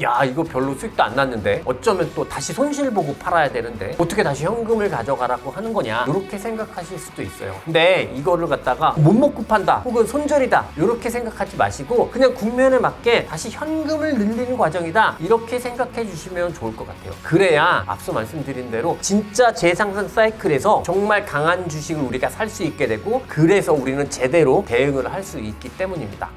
야 이거 별로 수익도 안 났는데? 어쩌면 또 다시 손실 보고 팔아야 되는데? 어떻게 다시 현금을 가져가라고 하는 거냐? 이렇게 생각하실 수도 있어요. 근데 이거를 갖다가 못 먹고 판다 혹은 손절이다 이렇게 생각하지 마시고 그냥 국면에 맞게 다시 현금을 늘리는 과정이다 이렇게 생각해 주시면 좋을 것 같아요. 그래야 앞서 말씀드린 대로 진짜 재상승 사이클에서 정말 강한 주식을 우리가 살 수 있게 되고 그래서 우리는 제대로 대응을 할 수 있기 때문입니다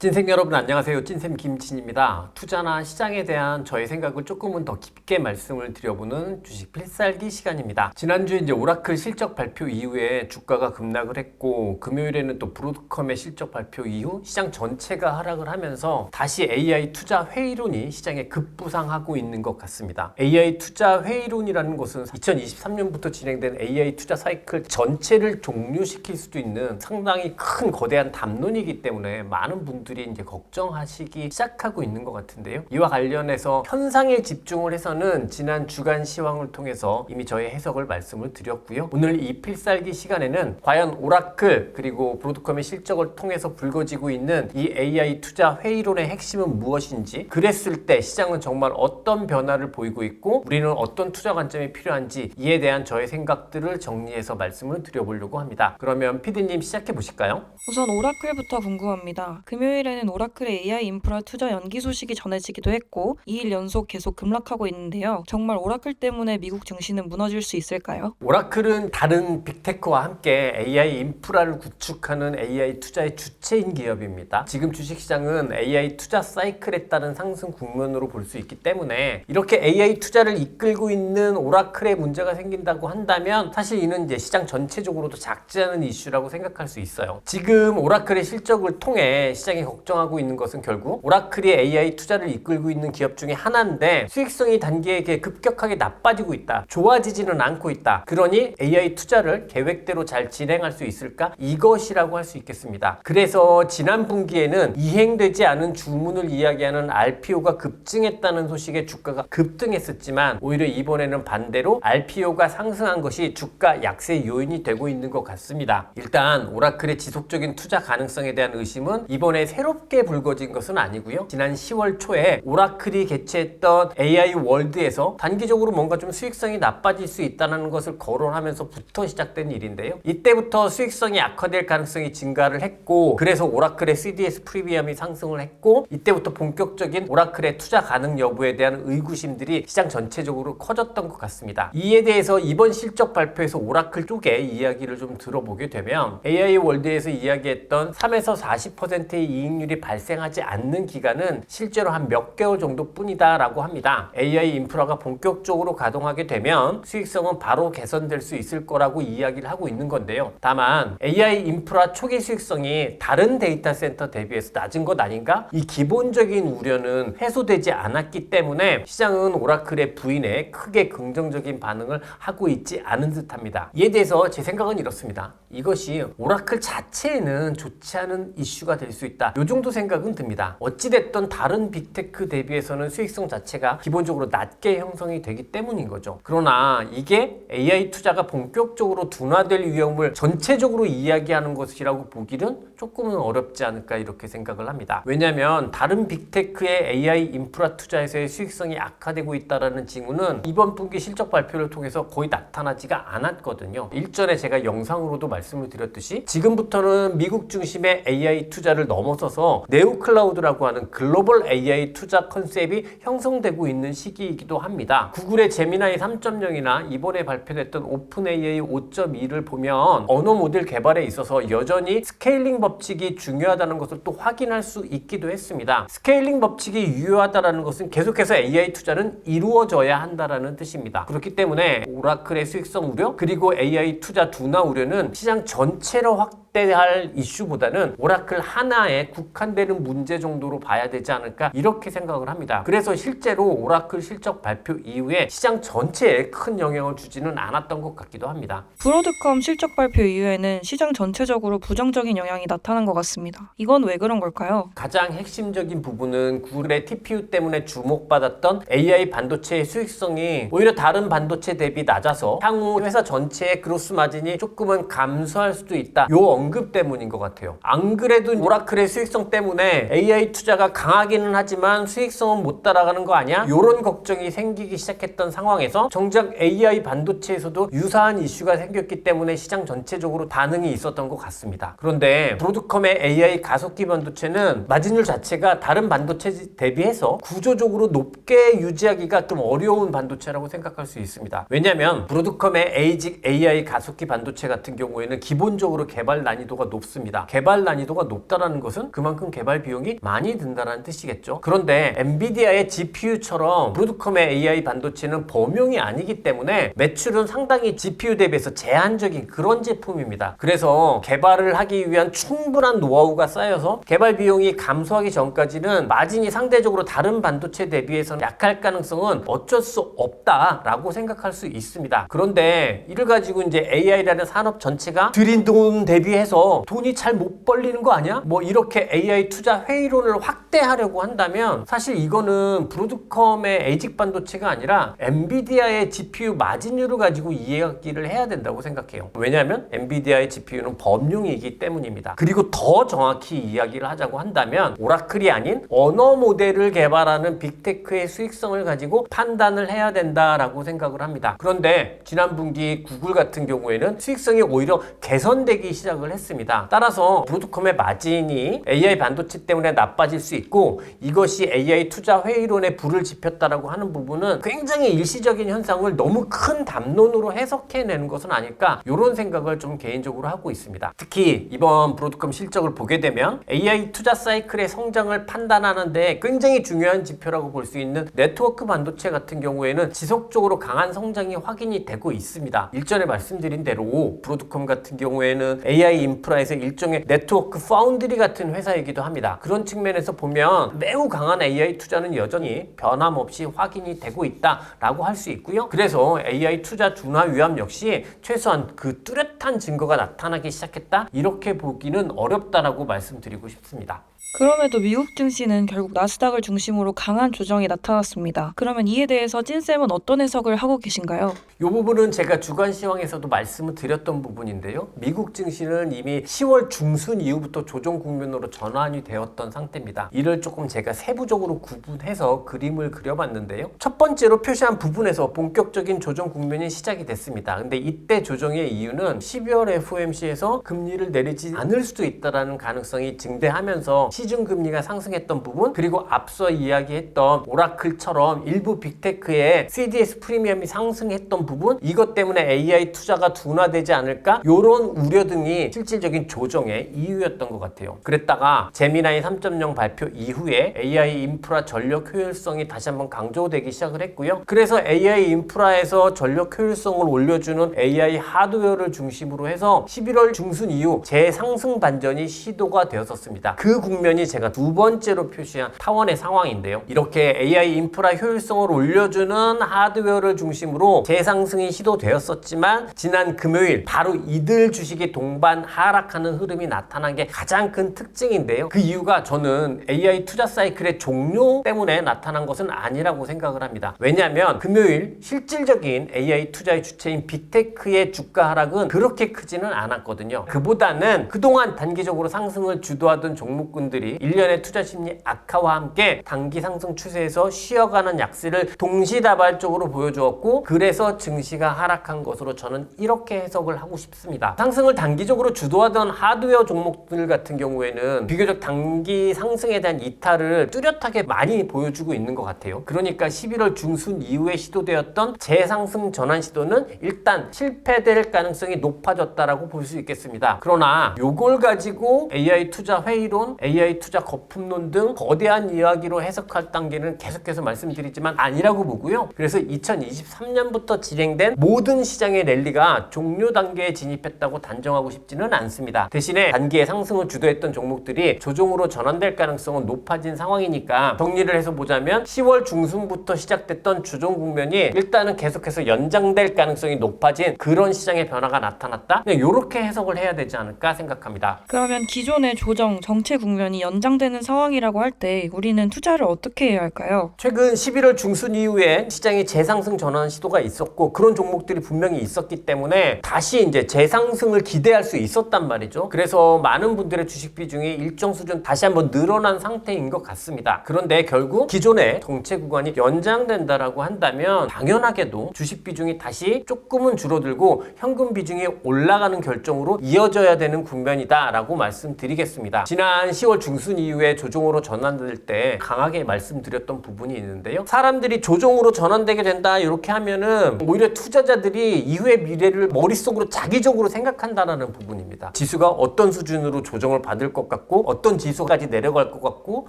찐생 여러분 안녕하세요. 찐쌤 김진입니다. 투자나 시장에 대한 저의 생각을 조금은 더 깊게 말씀을 드려보는 주식 필살기 시간입니다. 지난주에 이제 오라클 실적 발표 이후에 주가가 급락을 했고 금요일에는 또 브로드컴의 실적 발표 이후 시장 전체가 하락을 하면서 다시 AI 투자 회의론이 시장에 급부상하고 있는 것 같습니다. AI 투자 회의론이라는 것은 2023년부터 진행된 AI 투자 사이클 전체를 종료시킬 수도 있는 상당히 큰 거대한 담론이기 때문에 많은 분들 이 이제 걱정하시기 시작하고 있는 것 같은데요. 이와 관련해서 현상에 집중을 해서는 지난 주간 시황을 통해서 이미 저의 해석을 말씀을 드렸고요. 오늘 이 필살기 시간에는 과연 오라클 그리고 브로드컴의 실적을 통해서 불거지고 있는 이 AI 투자 회의론의 핵심은 무엇인지 그랬을 때 시장은 정말 어떤 변화를 보이고 있고 우리는 어떤 투자 관점이 필요한지 이에 대한 저의 생각들을 정리해서 말씀을 드려보려고 합니다. 그러면 피디님 시작해 보실까요? 우선 오라클부터 궁금합니다. 금요일 에는 오라클의 AI 인프라 투자 연기 소식이 전해지기도 했고 2일 연속 계속 급락하고 있는데요. 정말 오라클 때문에 미국 증시는 무너질 수 있을까요? 오라클은 다른 빅테크와 함께 AI 인프라를 구축하는 AI 투자의 주체인 기업입니다. 지금 주식시장은 AI 투자 사이클에 따른 상승 국면으로 볼 수 있기 때문에 이렇게 AI 투자를 이끌고 있는 오라클에 문제가 생긴다고 한다면 사실 이는 이제 시장 전체적으로도 작지 않은 이슈라고 생각할 수 있어요. 지금 오라클의 실적을 통해 시장이 걱정하고 있는 것은 결국 오라클이 AI 투자를 이끌고 있는 기업 중에 하나인데 수익성이 단기에 급격하게 나빠지고 있다. 좋아지지는 않고 있다. 그러니 AI 투자를 계획대로 잘 진행할 수 있을까? 이것이라고 할 수 있겠습니다. 그래서 지난 분기에는 이행되지 않은 주문을 이야기하는 RPO가 급증했다는 소식에 주가가 급등했었지만 오히려 이번에는 반대로 RPO가 상승한 것이 주가 약세 요인이 되고 있는 것 같습니다. 일단 오라클의 지속적인 투자 가능성에 대한 의심은 이번에 새 롭게 불거진 것은 아니고요. 지난 10월 초에 오라클이 개최했던 AI 월드에서 단기적으로 뭔가 좀 수익성이 나빠질 수 있다는 것을 거론하면서부터 시작된 일인데요. 이때부터 수익성이 악화될 가능성이 증가를 했고 그래서 오라클의 CDS 프리미엄이 상승을 했고 이때부터 본격적인 오라클의 투자 가능 여부에 대한 의구심들이 시장 전체적으로 커졌던 것 같습니다. 이에 대해서 이번 실적 발표에서 오라클 쪽의 이야기를 좀 들어보게 되면 AI 월드에서 이야기했던 3에서 40%의 이익률이 발생하지 않는 기간은 실제로 한 몇 개월 정도 뿐이다라고 합니다. AI 인프라가 본격적으로 가동하게 되면 수익성은 바로 개선될 수 있을 거라고 이야기를 하고 있는 건데요. 다만 AI 인프라 초기 수익성이 다른 데이터 센터 대비해서 낮은 것 아닌가? 이 기본적인 우려는 해소되지 않았기 때문에 시장은 오라클의 부인에 크게 긍정적인 반응을 하고 있지 않은 듯합니다. 이에 대해서 제 생각은 이렇습니다. 이것이 오라클 자체에는 좋지 않은 이슈가 될 수 있다. 이 정도 생각은 듭니다. 어찌됐든 다른 빅테크 대비해서는 수익성 자체가 기본적으로 낮게 형성이 되기 때문인 거죠. 그러나 이게 AI 투자가 본격적으로 둔화될 위험을 전체적으로 이야기하는 것이라고 보기는 조금은 어렵지 않을까 이렇게 생각을 합니다. 왜냐하면 다른 빅테크의 AI 인프라 투자에서의 수익성이 악화되고 있다라는 징후는 이번 분기 실적 발표를 통해서 거의 나타나지가 않았거든요. 일전에 제가 영상으로도 말 씀을 드렸듯이 지금부터는 미국 중심의 AI 투자를 넘어서서 네오 클라우드라고 하는 글로벌 AI 투자 컨셉이 형성되고 있는 시기이기도 합니다. 구글의 제미나이 3.0이나 이번에 발표됐던 오픈 AI 5.2를 보면 언어 모델 개발에 있어서 여전히 스케일링 법칙이 중요하다는 것을 또 확인할 수 있기도 했습니다. 스케일링 법칙이 유효하다는 것은 계속해서 AI 투자는 이루어져야 한다라는 뜻입니다. 그렇기 때문에 오라클의 수익성 우려 그리고 AI 투자 둔화 우려는 시장 전체로 확 대할 이슈보다는 오라클 하나에 국한되는 문제 정도로 봐야 되지 않을까 이렇게 생각을 합니다. 그래서 실제로 오라클 실적 발표 이후에 시장 전체에 큰 영향을 주지는 않았던 것 같기도 합니다. 브로드컴 실적 발표 이후에는 시장 전체적으로 부정적인 영향이 나타난 것 같습니다. 이건 왜 그런 걸까요? 가장 핵심적인 부분은 구글의 TPU 때문에 주목받았던 AI 반도체의 수익성이 오히려 다른 반도체 대비 낮아서 향후 회사 전체의 그로스 마진이 조금은 감소할 수도 있다. 요 언급 때문인 것 같아요. 안 그래도 오라클의 수익성 때문에 AI 투자가 강하기는 하지만 수익성은 못 따라가는 거 아니야? 요런 걱정이 생기기 시작했던 상황에서 정작 AI 반도체에서도 유사한 이슈가 생겼기 때문에 시장 전체적으로 반응이 있었던 것 같습니다. 그런데 브로드컴의 AI 가속기 반도체는 마진율 자체가 다른 반도체 대비해서 구조적으로 높게 유지하기가 좀 어려운 반도체라고 생각할 수 있습니다. 왜냐하면 브로드컴의 AI 가속기 반도체 같은 경우에는 기본적으로 개발 난이도가 높습니다. 개발 난이도가 높다라는 것은 그만큼 개발 비용이 많이 든다는 뜻이겠죠. 그런데 엔비디아의 GPU처럼 브로드컴의 AI 반도체는 범용이 아니기 때문에 매출은 상당히 GPU 대비해서 제한적인 그런 제품입니다. 그래서 개발을 하기 위한 충분한 노하우가 쌓여서 개발 비용이 감소하기 전까지는 마진이 상대적으로 다른 반도체 대비해서는 약할 가능성은 어쩔 수 없다라고 생각할 수 있습니다. 그런데 이를 가지고 이제 AI라는 산업 전체가 들인 돈 대비해 서 돈이 잘 못 벌리는 거 아니야? 뭐 이렇게 AI 투자 회의론을 확대하려고 한다면 사실 이거는 브로드컴의 에이직 반도체가 아니라 엔비디아의 GPU 마진율을 가지고 이야기를 해야 된다고 생각해요. 왜냐하면 엔비디아의 GPU는 범용이기 때문입니다. 그리고 더 정확히 이야기를 하자고 한다면 오라클이 아닌 언어 모델을 개발하는 빅테크의 수익성을 가지고 판단을 해야 된다라고 생각을 합니다. 그런데 지난 분기 구글 같은 경우에는 수익성이 오히려 개선되기 시작 을 했습니다. 따라서 브로드컴의 마진이 AI 반도체 때문에 나빠질 수 있고 이것이 AI 투자 회의론에 불을 지폈다라고 하는 부분은 굉장히 일시적인 현상을 너무 큰 담론으로 해석해내는 것은 아닐까 이런 생각을 좀 개인적으로 하고 있습니다. 특히 이번 브로드컴 실적을 보게 되면 AI 투자 사이클의 성장을 판단하는데 굉장히 중요한 지표라고 볼 수 있는 네트워크 반도체 같은 경우에는 지속적으로 강한 성장이 확인이 되고 있습니다. 일전에 말씀드린 대로 브로드컴 같은 경우에는 AI 인프라에서 일종의 네트워크 파운드리 같은 회사이기도 합니다. 그런 측면에서 보면 매우 강한 AI 투자는 여전히 변함없이 확인이 되고 있다라고 할 수 있고요. 그래서 AI 투자 둔화 위험 역시 최소한 그 뚜렷한 증거가 나타나기 시작했다 이렇게 보기는 어렵다라고 말씀드리고 싶습니다. 그럼에도 미국 증시는 결국 나스닥을 중심으로 강한 조정이 나타났습니다. 그러면 이에 대해서 찐쌤은 어떤 해석을 하고 계신가요? 이 부분은 제가 주간 시황에서도 말씀을 드렸던 부분인데요. 미국 증시는 이미 10월 중순 이후부터 조정 국면으로 전환이 되었던 상태입니다. 이를 조금 제가 세부적으로 구분해서 그림을 그려봤는데요. 첫 번째로 표시한 부분에서 본격적인 조정 국면이 시작이 됐습니다. 근데 이때 조정의 이유는 12월 FOMC에서 금리를 내리지 않을 수도 있다라는 가능성이 증대하면서 시중 금리가 상승했던 부분 그리고 앞서 이야기했던 오라클처럼 일부 빅테크의 CDS 프리미엄이 상승했던 부분 이것 때문에 AI 투자가 둔화되지 않을까 이런 우려 등이 실질적인 조정의 이유였던 것 같아요. 그랬다가 제미나이 3.0 발표 이후에 AI 인프라 전력 효율성이 다시 한번 강조되기 시작을 했고요. 그래서 AI 인프라에서 전력 효율성을 올려주는 AI 하드웨어를 중심으로 해서 11월 중순 이후 재상승 반전이 시도가 되었었습니다. 그 국면 이 제가 두 번째로 표시한 타원의 상황인데요. 이렇게 AI 인프라 효율성을 올려주는 하드웨어를 중심으로 재상승이 시도되었었지만 지난 금요일 바로 이들 주식이 동반 하락하는 흐름이 나타난 게 가장 큰 특징인데요. 그 이유가 저는 AI 투자 사이클의 종료 때문에 나타난 것은 아니라고 생각을 합니다. 왜냐하면 금요일 실질적인 AI 투자의 주체인 빅테크의 주가 하락은 그렇게 크지는 않았거든요. 그보다는 그동안 단기적으로 상승을 주도하던 종목군들 이 일련의 투자 심리 악화와 함께 단기 상승 추세에서 쉬어가는 약세를 동시다발적으로 보여주었고 그래서 증시가 하락한 것으로 저는 이렇게 해석을 하고 싶습니다. 상승을 단기적으로 주도하던 하드웨어 종목들 같은 경우에는 비교적 단기 상승에 대한 이탈을 뚜렷하게 많이 보여주고 있는 것 같아요. 그러니까 11월 중순 이후에 시도되었던 재상승 전환 시도는 일단 실패될 가능성이 높아졌다라고 볼 수 있겠습니다. 그러나 요걸 가지고 AI 투자 회의론, AI 투자 거품론 등 거대한 이야기로 해석할 단계는 계속해서 말씀드리지만 아니라고 보고요. 그래서 2023년부터 진행된 모든 시장의 랠리가 종료 단계에 진입했다고 단정하고 싶지는 않습니다. 대신에 단기의 상승을 주도했던 종목들이 조정으로 전환될 가능성은 높아진 상황이니까 정리를 해서 보자면 10월 중순부터 시작됐던 주종 국면이 일단은 계속해서 연장될 가능성이 높아진 그런 시장의 변화가 나타났다. 그냥 이렇게 해석을 해야 되지 않을까 생각합니다. 그러면 기존의 조정 정체 국면이 연장되는 상황이라고 할 때 우리는 투자를 어떻게 해야 할까요? 최근 11월 중순 이후에 시장이 재상승 전환 시도가 있었고 그런 종목들이 분명히 있었기 때문에 다시 이제 재상승을 기대할 수 있었단 말이죠. 그래서 많은 분들의 주식 비중이 일정 수준 다시 한번 늘어난 상태인 것 같습니다. 그런데 결국 기존의 정체 구간이 연장된다라고 한다면 당연하게도 주식 비중이 다시 조금은 줄어들고 현금 비중이 올라가는 결정으로 이어져야 되는 국면이다라고 말씀드리겠습니다. 지난 10월 중순 이후에 조정으로 전환될 때 강하게 말씀드렸던 부분이 있는데요. 사람들이 조정으로 전환되게 된다 이렇게 하면은 오히려 투자자들이 이후의 미래를 머릿속으로 자기적으로 생각한다라는 부분입니다. 지수가 어떤 수준으로 조정을 받을 것 같고 어떤 지수까지 내려갈 것 같고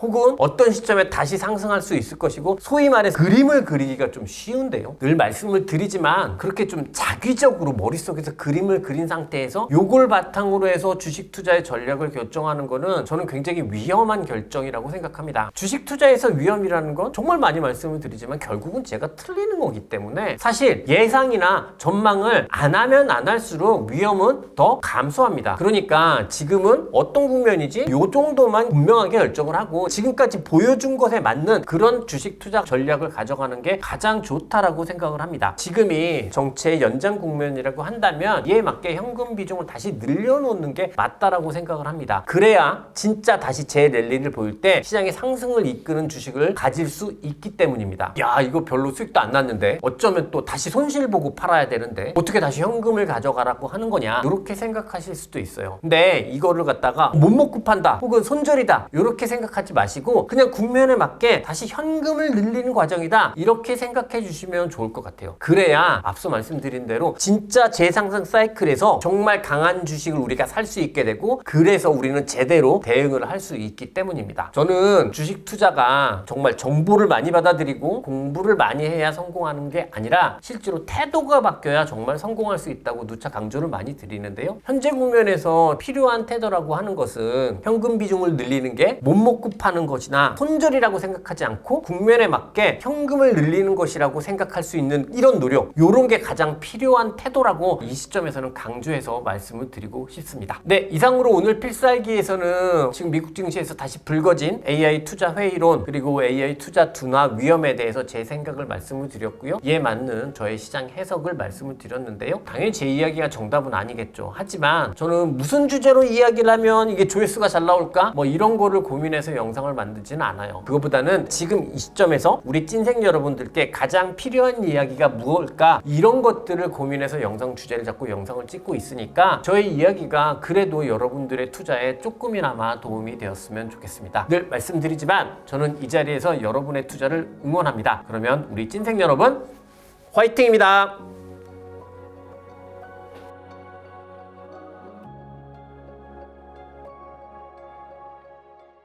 혹은 어떤 시점에 다시 상승할 수 있을 것이고 소위 말해서 그림을 그리기가 좀 쉬운데요. 늘 말씀을 드리지만 그렇게 좀 자기적으로 머릿속에서 그림을 그린 상태에서 요걸 바탕으로 해서 주식 투자의 전략을 결정하는 거는 저는 굉장히 위험한 결정이라고 생각합니다. 주식 투자에서 위험이라는 건 정말 많이 말씀을 드리지만 결국은 제가 틀리는 거기 때문에 사실 예상이나 전망을 안 하면 안 할수록 위험은 더 감소합니다. 그러니까 지금은 어떤 국면이지? 요 정도만 분명하게 결정을 하고 지금까지 보여준 것에 맞는 그런 주식 투자 전략을 가져가는 게 가장 좋다라고 생각을 합니다. 지금이 정체의 연장 국면이라고 한다면 이에 맞게 현금 비중을 다시 늘려놓는 게 맞다라고 생각을 합니다. 그래야 진짜 다시 재랠리를 보일 때 시장의 상승을 이끄는 주식을 가질 수 있기 때문입니다. 야 이거 별로 수익도 안 났는데 어쩌면 또 다시 손실 보고 팔아야 되는데 어떻게 다시 현금을 가져가라고 하는 거냐 이렇게 생각하실 수도 있어요. 근데 이거를 갖다가 못 먹고 판다 혹은 손절이다 이렇게 생각하지 마시고 그냥 국면에 맞게 다시 현금을 늘리는 과정이다 이렇게 생각해 주시면 좋을 것 같아요. 그래야 앞서 말씀드린 대로 진짜 재상승 사이클에서 정말 강한 주식을 우리가 살 수 있게 되고 그래서 우리는 제대로 대응을 할수 있기 때문입니다. 저는 주식 투자가 정말 정보를 많이 받아들이고 공부를 많이 해야 성공하는 게 아니라 실제로 태도가 바뀌어야 정말 성공할 수 있다고 누차 강조를 많이 드리는데요. 현재 국면에서 필요한 태도라고 하는 것은 현금 비중을 늘리는 게 못 먹고 파는 것이나 손절이라고 생각하지 않고 국면에 맞게 현금을 늘리는 것이라고 생각할 수 있는 이런 노력, 요런 게 가장 필요한 태도라고 이 시점에서는 강조해서 말씀을 드리고 싶습니다. 네, 이상으로 오늘 필살기에서는 지금 미국 증시에서 다시 불거진 AI 투자 회의론 그리고 AI 투자 둔화 위험에 대해서 제 생각을 말씀을 드렸고요. 이에 맞는 저의 시장 해석을 말씀을 드렸는데요. 당연히 제 이야기가 정답은 아니겠죠. 하지만 저는 무슨 주제로 이야기를 하면 이게 조회수가 잘 나올까? 뭐 이런 거를 고민해서 영상을 만들지는 않아요. 그거보다는 지금 이 시점에서 우리 찐생 여러분들께 가장 필요한 이야기가 무엇일까? 이런 것들을 고민해서 영상 주제를 잡고 영상을 찍고 있으니까 저의 이야기가 그래도 여러분들의 투자에 조금이나마 도움이 되었으면 좋겠습니다. 늘 말씀드리지만 저는 이 자리에서 여러분의 투자를 응원합니다. 그러면 우리 찐생 여러분 화이팅입니다.